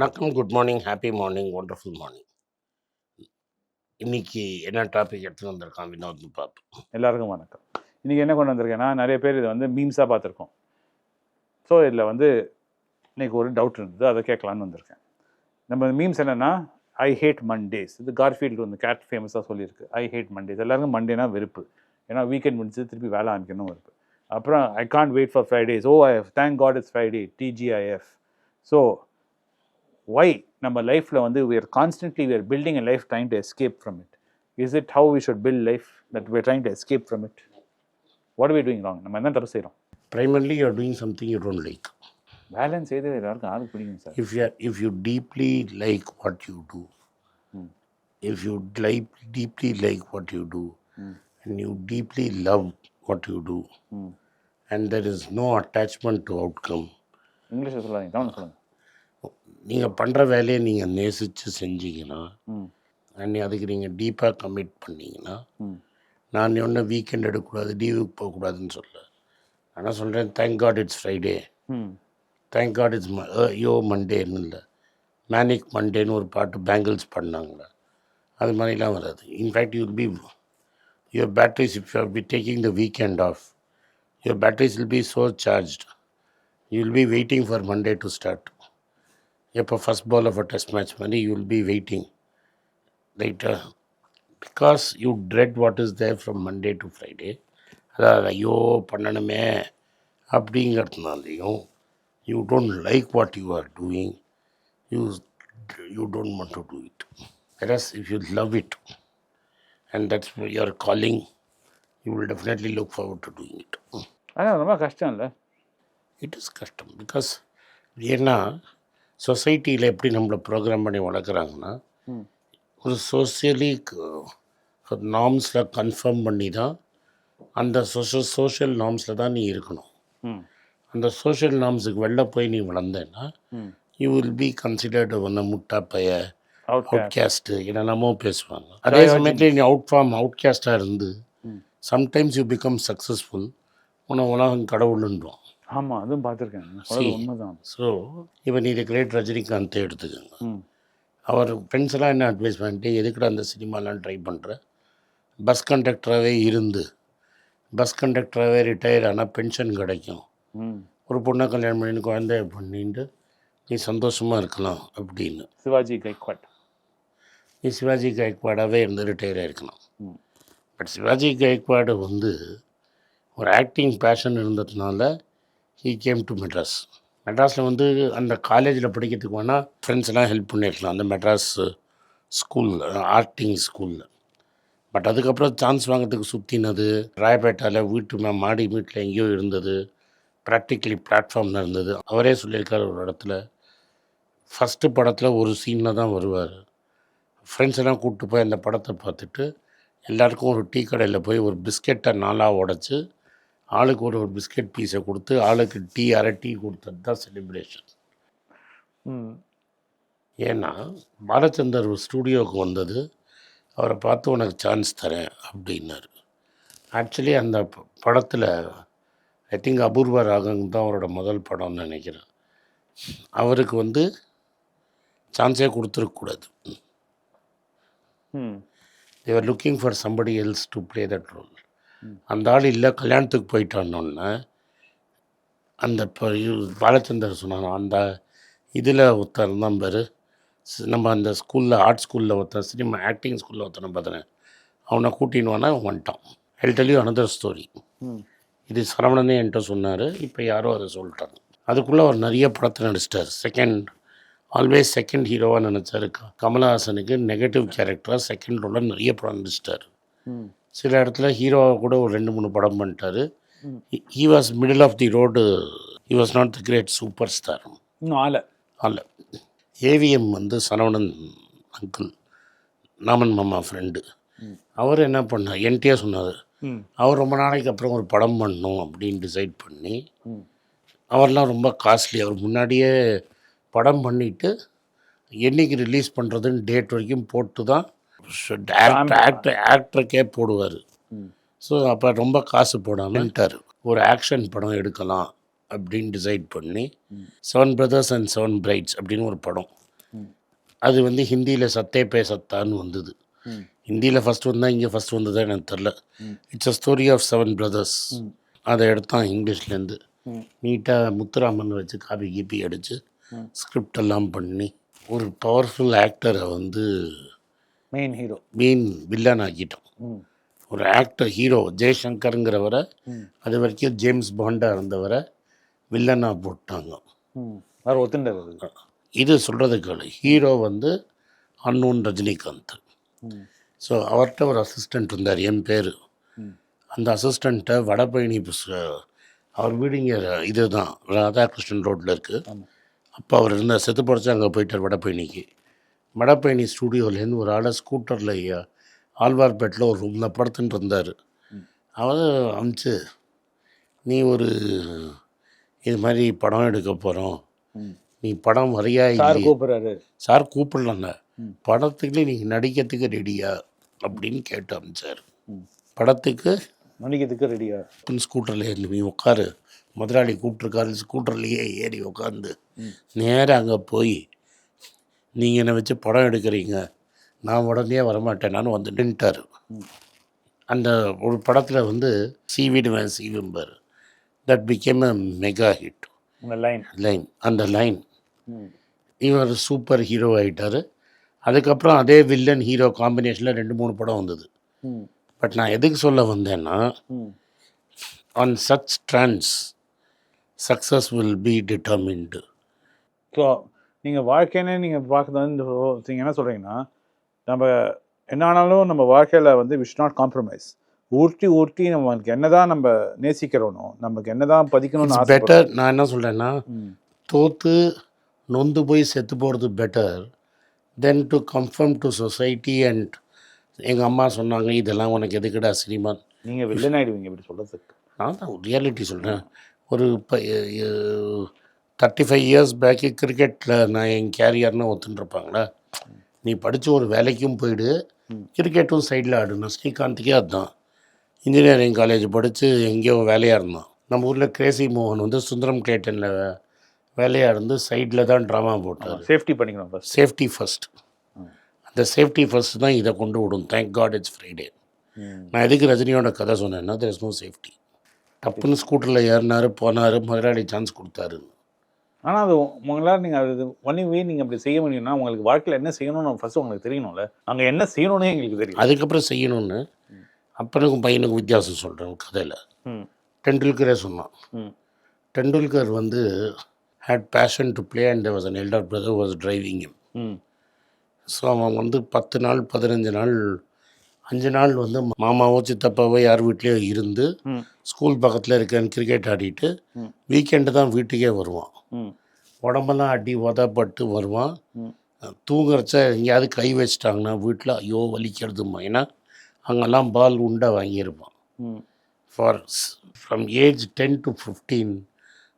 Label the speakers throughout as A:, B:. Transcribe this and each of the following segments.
A: வணக்கம் good morning happy morning wonderful morning இன்னைக்கு என்ன டாபிக் எடுத்துட்டு வந்திருக்கான் வினோத் பார்ப்போம்.
B: எல்லாருக்கும் வணக்கம். இன்றைக்கி என்ன கொண்டு வந்திருக்கேன்னா நிறைய பேர் இதை வந்து மீம்ஸாக பார்த்துருக்கோம். ஸோ இதில் வந்து இன்னைக்கு ஒரு டவுட் இருந்தது அதை கேட்கலான்னு வந்திருக்கேன். நம்ம மீம்ஸ் என்னென்னா ஐ ஹேட் மண்டேஸ் இது கார்ஃபீல்டு வந்து கேட் ஃபேமஸாக சொல்லியிருக்கு. ஐ ஹேட் மண்டேஸ் எல்லாருக்கும் மண்டேனா வெறுப்பு. ஏன்னா வீக்கெண்ட் முடிஞ்சு திருப்பி வேலை ஆரம்பிக்கணும் வெறுப்பு. அப்புறம் I can't wait for Fridays oh I thank God it's Friday TGIF so why நம்ம லைஃப்பில் வந்து we are constantly we are building a life trying to escape from it is it how we should build life that we're trying to escape from it what are we doing wrong நம்ம என்ன தப்பு செய்கிறோம்
A: primarily you're doing something you don't like
B: balance செய்து எல்லாருக்கும் யாருக்கு பிடிக்கும் sir
A: if you are, if you deeply like what you do if you like deeply like what you do and you deeply love what you do and there is no attachment to outcome
B: இங்கிலீஷில் சொல்லாதீங்க தமிழ் சொல்லுங்கள்
A: நீங்கள் பண்ணுற வேலையை நீங்கள் நேசித்து செஞ்சீங்கன்னா and அதுக்கு நீங்கள் டீப்பாக கமிட் பண்ணீங்கன்னா நான் ஒன்றும் வீக்கெண்ட் எடுக்கக்கூடாது லீவுக்கு போகக்கூடாதுன்னு சொல்ல. ஆனால் சொல்கிறேன் thank God it's Friday thank God it's யோ மண்டேன்னு இல்லை. மேனிக் மண்டேன்னு ஒரு பாட்டு பேங்கிள்ஸ் பண்ணாங்களே? அது மாதிரிலாம் வராது. In fact you be your batteries if you be taking the weekend off your batteries will be so charged you will be waiting for Monday to start எப்போ first ball of a test match மாதிரி you will be waiting ரைட்டா because you dread what is there from Monday to Friday அதாவது ஐயோ பண்ணணுமே அப்படிங்கிறதுனாலையும் you don't like what you are doing you you don't want to do it varies if you love it and that's your calling you will definitely look forward to doing it
B: ஆனால் ரொம்ப கஷ்டம் இல்லை
A: it is கஷ்டம் because ஏன்னா சொசைட்டியில் எப்படி நம்மளை program பண்ணி வளர்க்குறாங்கன்னா ஒரு சோசியலி நார்ம்ஸில் கன்ஃபார்ம் பண்ணி தான் அந்த சோஷல் சோஷியல் நார்ம்ஸில் தான் நீ இருக்கணும். அந்த சோஷியல் நார்ம்ஸுக்கு வெளில போய் நீ வளர்ந்தேன்னா யூ வில் பி கன்சிடர்டு ஒன்று முட்டா பைய
B: அவுட்
A: அவுட் கேஸ்ட்டு என்னென்னமோ பேசுவாங்க. அதே சமயத்தில் நீ அவுட் ஃபார்ம் அவுட் கேஸ்டாக இருந்து. சம்டைம்ஸ் யூ பிகம் சக்ஸஸ்ஃபுல் உன உலகம் கடவுளுன்றோம்.
B: ஆமாம் அதுவும் பார்த்துருக்கேன். உண்மைதான்.
A: ஸோ இப்போ நீ கிரேட் ரஜினிகாந்தை எடுத்துக்கோங்க. அவர் ஃப்ரெண்ட்ஸ் எல்லாம் என்ன அட்வைஸ் பண்ணிட்டு எதுக்குடா அந்த சினிமாலாம் ட்ரை பண்ணுற பஸ் கண்டக்டராகவே இருந்து பஸ் கண்டக்டராகவே ரிட்டையர் ஆனால் பென்ஷன் கிடைக்கும். ஒரு பொண்ணை கல்யாணம் பண்ணி குழந்தைய பண்ணிட்டு நீ சந்தோஷமாக இருக்கலாம் அப்படின்னு.
B: சிவாஜி கைக்வாட்.
A: நீ சிவாஜி கைக்வாடாகவே இருந்து ரிட்டையர் ஆகிருக்கலாம் பட் சிவாஜி கைக்வாடு வந்து ஒரு ஆக்டிங் பேஷன் இருந்ததுனால ஹீ கேம் டு மெட்ராஸ் மெட்ராஸில் வந்து அந்த காலேஜில் படிக்கிறதுக்கு வேணால் ஃப்ரெண்ட்ஸ் எல்லாம் ஹெல்ப் பண்ணியிருக்கலாம். அந்த மெட்ராஸ் ஸ்கூலில் ஆர்டிங் ஸ்கூலில் பட் அதுக்கப்புறம் சான்ஸ் வாங்கிறதுக்கு சுற்றினது ராயப்பேட்டாவில் வீட்டு மே மாடி வீட்டில் எங்கேயோ இருந்தது. ப்ராக்டிக்கலி பிளாட்ஃபார்மில் இருந்தது. அவரே சொல்லியிருக்கார் ஒரு இடத்துல. ஃபஸ்ட்டு படத்தில் ஒரு சீனில் தான் வருவார். ஃப்ரெண்ட்ஸ் எல்லாம் கூப்பிட்டு போய் அந்த படத்தை பார்த்துட்டு எல்லாருக்கும் ஒரு டீ கடையில் போய் ஒரு பிஸ்கெட்டை நாளாக உடச்சி ஆளுக்கு ஒரு ஒரு பிஸ்கெட் பீஸை கொடுத்து ஆளுக்கு டீ அரை டீ கொடுத்தது தான் செலிப்ரேஷன் ஏன்னா பாலச்சந்தர் ஸ்டூடியோவுக்கு வந்தது. அவரை பார்த்து உனக்கு சான்ஸ் தரேன் அப்படின்னாரு. ஆக்சுவலி அந்த படத்தில் ஐ திங்க் அபூர்வ ராகம் தான் அவரோட முதல் படம்னு நினைக்கிறேன். அவருக்கு வந்து சான்ஸே கொடுத்துருக்கக்கூடாது Devar looking for somebody else to play that role அந்த ஆள் இல்லை கல்யாணத்துக்கு போயிட்டான்னொன்னே அந்த இப்போ பாலச்சந்தர் சொன்னாங்க அந்த இதில் ஒருத்தர் தான் பேர் நம்ம அந்த ஸ்கூலில் ஆர்ட் ஸ்கூலில் ஒருத்தர் சினிமா ஆக்டிங் ஸ்கூலில் ஒருத்தனை பார்த்தேன் அவனை கூட்டின்னு வானா அவன் வந்துட்டான். ஹெல்டலி அனதர் ஸ்டோரி இது சரவணனே என்கிட்ட சொன்னார் இப்போ யாரோ அதை சொல்லிட்டாங்க. அதுக்குள்ளே அவர் நிறைய படத்தை நடிச்சிட்டார். செகண்ட் ஆல்வேஸ் செகண்ட் ஹீரோவாக நினச்சாரு கமலஹாசனுக்கு நெகட்டிவ் கேரக்டராக செகண்ட் ரோலில் நிறைய படம் நடிச்சிட்டார். சில இடத்துல ஹீரோவாக கூட ஒரு ரெண்டு மூணு படம் பண்ணிட்டாரு. He was middle of the road he was not the great super star
B: இன்னும்
A: அல்ல ஏவிஎம் வந்து சரவணன் அங்கிள் நாமன் மாமா ஃப்ரெண்டு. அவர் என்ன பண்ணார்? என்கிட்டயே சொன்னார். அவர் ரொம்ப நாளைக்கு அப்புறம் ஒரு படம் பண்ணணும் அப்படின்னு டிசைட் பண்ணி அவர்லாம் ரொம்ப காஸ்ட்லி அவர் முன்னாடியே படம் பண்ணிவிட்டு என்னைக்கு ரிலீஸ் பண்ணுறதுன்னு டேட் வரைக்கும் போட்டு தான் ஆக்டர் ஆக்டருக்கே போடுவார். ஸோ அப்போ ரொம்ப காசு போடாமன்ட்டார் ஒரு ஆக்ஷன் படம் எடுக்கலாம் அப்படின்னு டிசைட் பண்ணி seven brothers and seven brides அப்படின்னு ஒரு படம். அது வந்து ஹிந்தியில் சத்தே பே சத்தான்னு வந்தது. ஹிந்தியில் ஃபஸ்ட் வந்தால் இங்கே ஃபஸ்ட் வந்ததா எனக்கு தெரில. It's a story of seven brothers. அதை எடுத்தான் இங்கிலீஷ்லேருந்து. நீட்டாக முத்துராமன் வச்சு காப்பி கீப்பி அடித்து. ஸ்கிரிப்ட் எல்லாம் பண்ணி ஒரு பவர்ஃபுல் ஆக்டரை வந்து
B: மெயின் ஹீரோ
A: மீன் வில்லன் ஆக்கிட்டோம்.
B: ம்.
A: ஒரு ஆக்டர் ஹீரோ ஜெய்சங்கருங்கிறவரை அது வரைக்கும் ஜேம்ஸ் பாண்டாக இருந்தவரை வில்லனாக போட்டாங்க.
B: வேறு ஒத்துண்டது
A: இது சொல்கிறது கேளு ஹீரோ வந்து அன்னூன் ரஜினிகாந்த். ஸோ அவர்கிட்ட ஒரு அசிஸ்டண்ட் இருந்தார் என் பேர். அந்த அசிஸ்டண்ட்டை வடபழனி புஸ்- அவர் வீடு இங்கே இது தான் ராதாகிருஷ்ணன் ரோட்டில் இருக்குது அப்போ அவர் இருந்த செத்து படிச்சு அங்கே போயிட்டார் வடபழனிக்கு. வடபழனி ஸ்டூடியோலேருந்து ஒரு ஆளை ஸ்கூட்டரில் ஆழ்வார்பேட்டில் ஒரு ரூமில் படுத்துட்டு இருந்தார். அவர் அமிச்சு நீ ஒரு இது மாதிரி படம் எடுக்க போகிறோம் நீ படம் வரையா
B: சார் கூப்பிட்றாரு.
A: சார் கூப்பிடலங்க.
B: ம்.
A: படத்துக்கு நீங்கள் நடிக்கிறதுக்கு ரெடியா? அப்படின்னு கேட்டு அமிச்சார். படத்துக்கு
B: மன்னிக்கிறதுக்கு ரெடியா?
A: பின் ஸ்கூட்டரில் ஏறி நீ உட்காரு முதலாளி கூப்பிட்ருக்காரு ஸ்கூட்டர்லேயே ஏறி உட்காந்து. நேராக அங்கே போய் நீங்கள் என்னை வச்சு படம் எடுக்கிறீங்க. நான் உடனே வரமாட்டேன். நானும் வந்து நின்ட்டார். அந்த ஒரு படத்தில் வந்து சீவிடுவேன் சீவிம்பார் that became a mega hit
B: line
A: line அந்த லைன் இவர் சூப்பர் ஹீரோ ஆகிட்டார் அதுக்கப்புறம் அதே வில்லன் ஹீரோ காம்பினேஷனில் ரெண்டு மூணு படம் வந்தது. பட் நான் எதுக்கு சொல்ல வந்தேன்னா on such strands, success will be determined.
B: So நீங்கள் வாழ்க்கைன்னு நீங்கள் பார்க்குறது வந்து நீங்கள் என்ன சொல்கிறீங்கன்னா நம்ம என்ன ஆனாலும் நம்ம வாழ்க்கையில் வந்து விஷ் நாட் காம்ப்ரமைஸ் ஊட்டி ஊட்டி நம்மளுக்கு என்னதான் நம்ம நேசிக்கிறோனோ நமக்கு என்னதான் பதிக்கணும்னு
A: It's
B: ஆசை
A: better நான் என்ன சொல்கிறேன்னா தோத்து நொந்து போய் செத்து போகிறது better than to conform to society and எங்கள் அம்மா சொன்னாங்க இதெல்லாம் உனக்கு எதுக்குடா சினிமா?
B: நீங்கள் வில்லன் ஆயிடுவீங்க இப்படி சொல்கிறதுக்கு
A: நான் தான் ரியாலிட்டி சொல்கிறேன் ஒரு இப்போ தேர்ட்டி ஃபைவ் இயர்ஸ் பேக்கு கிரிக்கெட்டில் நான் என் கேரியர்னு ஒத்துட்டுருப்பாங்களா நீ படித்து ஒரு வேலைக்கும் போயிடு. கிரிக்கெட்டும் சைடில் ஆடுனா ஸ்ரீகாந்துக்கே அதுதான் இன்ஜினியரிங் காலேஜ் படித்து எங்கேயோ வேலையாக இருந்தான் நம்ம ஊரில் கிரேசி மோகன் வந்து சுந்தரம் கிளேட்டனில் வேலையாக இருந்து சைடில் தான் ட்ராமா போட்டார்.
B: சேஃப்டி பண்ணிக்கணும் ஃபர்ஸ்ட்
A: சேஃப்டி ஃபர்ஸ்ட்
B: ம்.
A: அந்த சேஃப்டி ஃபர்ஸ்ட் தான் இதை கொண்டு விடும். தேங்க் காட் இட்ஸ் ஃப்ரைடே நான் எதுக்கு ரஜினியோட கதை சொன்னேன்னா தெர் இஸ் நோ சேஃப்டி டப்புன்னு ஸ்கூட்டரில் ஏறினார் போனார் முதலாளி சான்ஸ் கொடுத்தாரு
B: ஆனால் அது உங்களால் நீங்கள் அது ஒன் வே நீங்கள் அப்படி செய்ய முடியும்னா உங்களுக்கு வாழ்க்கையில் என்ன செய்யணும்னு ஃபர்ஸ்ட் உங்களுக்கு தெரியணும்ல. அங்கே என்ன செய்யணும்னே எங்களுக்கு தெரியும்.
A: அதுக்கப்புறம் செய்யணும்னு அப்பனுக்கும் பையனுக்கும் வித்தியாசம் சொல்கிறேன் கதையில். டெண்டுல்கரே சொன்னான். டெண்டுல்கர் வந்து had passion to play and was an elder brother was driving so அவன் வந்து பத்து நாள் பதினஞ்சு நாள் அஞ்சு நாள் வந்து மாமாவோ சித்தப்பாவோ யார் வீட்லேயோ இருந்து ஸ்கூல் பக்கத்தில் இருக்கேன்னு கிரிக்கெட் ஆடிட்டு. வீக்கெண்டு தான் வீட்டுக்கே வருவான். உடம்பெல்லாம் அடி உதப்பட்டு வருவான். தூங்குறச்ச எங்கேயாவது கை வச்சிட்டாங்கன்னா வீட்டில் ஐயோ வலிக்கிறதுமா ஏன்னா அங்கெல்லாம் பால் உண்டை வாங்கியிருப்பான். For from age ten to fifteen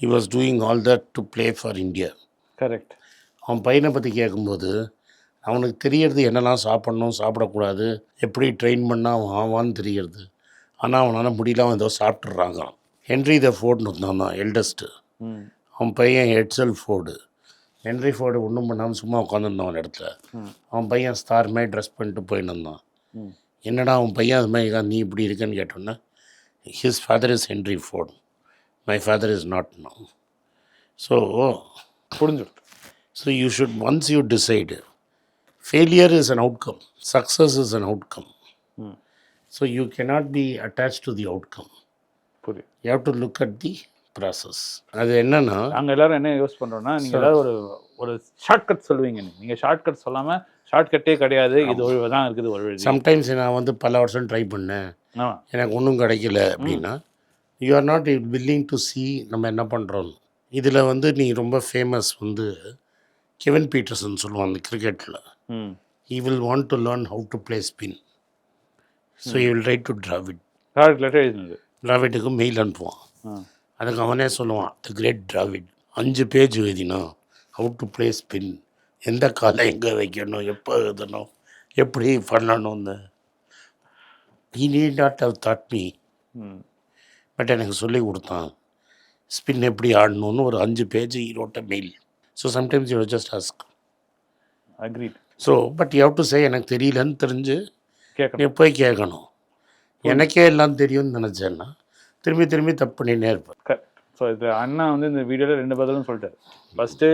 A: he was doing all that to play for India
B: correct
A: அவன் பையனை பற்றி கேட்கும்போது அவனுக்கு தெரியறது என்னெல்லாம் சாப்பிட்ணும் சாப்பிடக்கூடாது எப்படி ட்ரெயின் பண்ணால் அவன் ஆவான்னு தெரியறது. ஆனால் அவனால் முடியல அவன் ஏதோ சாப்பிட்றாங்க ஹென்ரி த ஃபோர்ட்னு இருந்தான் தான் எல்டஸ்ட்டு அவன் பையன் ஹெட்சல் ஃபோர்டு ஹென்ரி ஃபோர்டு ஒன்றும் பண்ணாமல் சும்மா உட்காந்துருந்தான் அவன் இடத்துல. அவன் பையன் ஸ்டார் மாதிரி ட்ரெஸ் பண்ணிட்டு போயின்னு இருந்தான். என்னடா அவன் பையன் அது மாதிரி நீ இப்படி இருக்கேன்னு கேட்டோன்னே his father is Henry Ford my father is not no so
B: புரிஞ்சுடும்
A: so you should once you decide failure is an outcome success is an outcome so you cannot be attached to the outcome
B: புரியுது.
A: You have to look at the process அது என்னன்னா
B: நாங்கள் எல்லாரும் என்ன யோசிச்சு பண்ணுறோம்னா நீங்கள் ஏதாவது ஒரு ஒரு ஷார்ட்கட் சொல்லுவீங்க. நீங்கள் ஷார்ட்கட் சொல்லாமல் ஷார்ட்கட்டே கிடையாது. இது ஒரு தான் இருக்குது ஒரு வழி
A: சம்டைம்ஸ் நான் வந்து பல வருஷம் ட்ரை பண்ணேன். எனக்கு ஒன்றும் கிடைக்கல அப்படின்னா you are not willing to see நம்ம என்ன பண்ணுறோம் இதில் வந்து நீ ரொம்ப ஃபேமஸ் வந்து கெவன் பீட்டர்சன் சொல்லுவான் அந்த கிரிக்கெட்டில் he will want to learn how to play spin. So to Dravid
B: short letter எழுதுனது.
A: டிராவிட்டுக்கு மெயில் அனுப்புவான்.
B: ஆ
A: அதுக்கு அவனே சொல்லுவான் த கிரேட் டிராவிட் அஞ்சு பேஜ் எழுதினா ஹவு டு ப்ளே ஸ்பின் எந்த காலை எங்கே வைக்கணும் எப்போ எழுதணும் எப்படி பண்ணணும்னு. Need not have taught me.
B: ம்
A: பட் எனக்கு சொல்லி கொடுத்தான். ஸ்பின் எப்படி ஆடணும்னு ஒரு அஞ்சு page ஈரோட்ட mail so sometimes you just ask
B: agreed
A: so but you to say எனக்கு தெரியலன்னு தெரிஞ்சு
B: கேட்கணும்.
A: நீ போய் கேட்கணும். எனக்கே எல்லாம் தெரியும்னு நினச்சேன்னா திரும்பி திரும்பி தப்பு பண்ணினே இருப்பேன்.
B: ஸோ இது அண்ணா வந்து இந்த வீடியோவில் ரெண்டு பதிலும் சொல்லிட்டாரு. ஃபஸ்ட்டு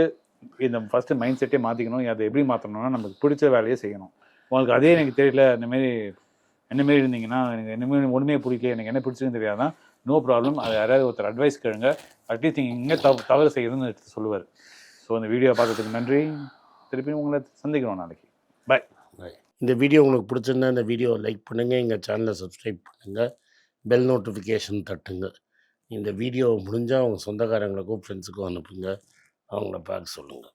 B: இந்த ஃபஸ்ட்டு மைண்ட் செட்டே மாற்றிக்கணும் அதை எப்படி மாற்றணும்னா நமக்கு பிடிச்ச வேலையை செய்யணும். உங்களுக்கு அதே எனக்கு தெரியல. இந்தமாரி என்னமாரி இருந்தீங்கன்னா எனக்கு என்னமாரி ஒன்றுமே பிடிக்கல எனக்கு என்ன பிடிச்சிருன்னு தெரியாதான் நோ ப்ராப்ளம் அது யாராவது ஒருத்தர் அட்வைஸ் கேளுங்க. அட்லீஸ்ட் நீங்கள் இங்கே தவ தவறு செய்யணும்னு எடுத்து சொல்லுவார். ஸோ இந்த வீடியோ பார்க்கறதுக்கு நன்றி. திருப்பியும் உங்களை சந்திக்கிறோம் நாளைக்கு. பாய்
A: இந்த வீடியோ உங்களுக்கு பிடிச்சிருந்தா இந்த வீடியோவை லைக் பண்ணுங்கள் எங்கள் சேனலை சப்ஸ்கிரைப் பண்ணுங்கள் பெல் நோட்டிஃபிகேஷன் தட்டுங்க. இந்த வீடியோ முடிஞ்சால் அவங்க சொந்தக்காரங்களுக்கும் ஃப்ரெண்ட்ஸுக்கும் அனுப்புங்க அவங்கள பார்க்க சொல்லுங்கள்